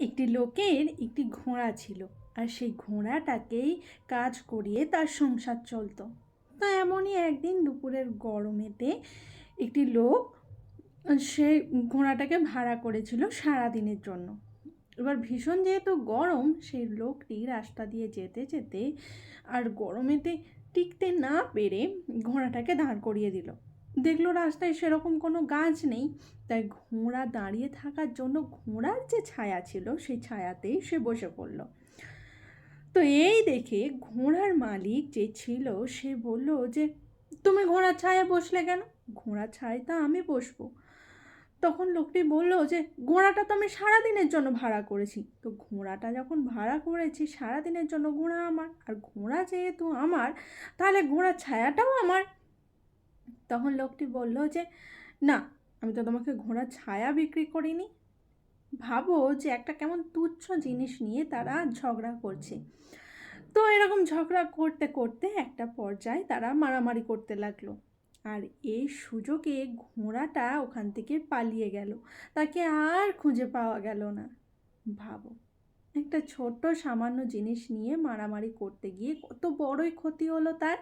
একটি লোকের একটি ঘোড়া ছিল আর সেই ঘোড়াটাকেই কাজ করিয়ে তার সংসার চলতো। তো এমনই একদিন দুপুরের গরমেতে একটি লোক সে ঘোড়াটাকে ভাড়া করেছিল সারা দিনের জন্য। এবার ভীষণ যেহেতু গরম, সেই লোকটি রাস্তা দিয়ে যেতে যেতে আর গরমেতে টিকতে না পেরে ঘোড়াটাকে দাঁড় করিয়ে দিল। দেখল রাস্তায় সেরকম কোনো গাছ নেই। তাই ঘোড়া দাঁড়িয়ে থাকার জন্য ঘোড়ার যে ছায়া ছিল, সেই ছায়াতেই সে বসে পড়ল। তো এই দেখে ঘোড়ার মালিক যে ছিল, সে বলল যে, তুমি ঘোড়ার ছায়া বসলে কেন? ঘোড়ার ছায় তা আমি বসবো। তখন লোকটি বলল যে, ঘোড়াটা তো আমি সারাদিনের জন্য ভাড়া করেছি। তো ঘোড়াটা যখন ভাড়া করেছি, সারাদিনের জন্য ঘোড়া আমার। আর ঘোড়া যেহেতু আমার, তাহলে ঘোড়ার ছায়াটাও আমার। তখন লোকটি বলল যে, না, আমি তো তোমাকে ঘোড়ার ছায়া বিক্রি করিনি। ভাবো যে একটা কেমন তুচ্ছ জিনিস নিয়ে তারা ঝগড়া করছে। তো এরকম ঝগড়া করতে করতে একটা পর্যায়ে তারা মারামারি করতে লাগল। আর এই সুযোগে ঘোড়াটা ওখান থেকে পালিয়ে গেল। তাকে আর খুঁজে পাওয়া গেল না। ভাবো, একটা ছোট্ট সামান্য জিনিস নিয়ে মারামারি করতে গিয়ে কত বড়ই ক্ষতি হলো তার।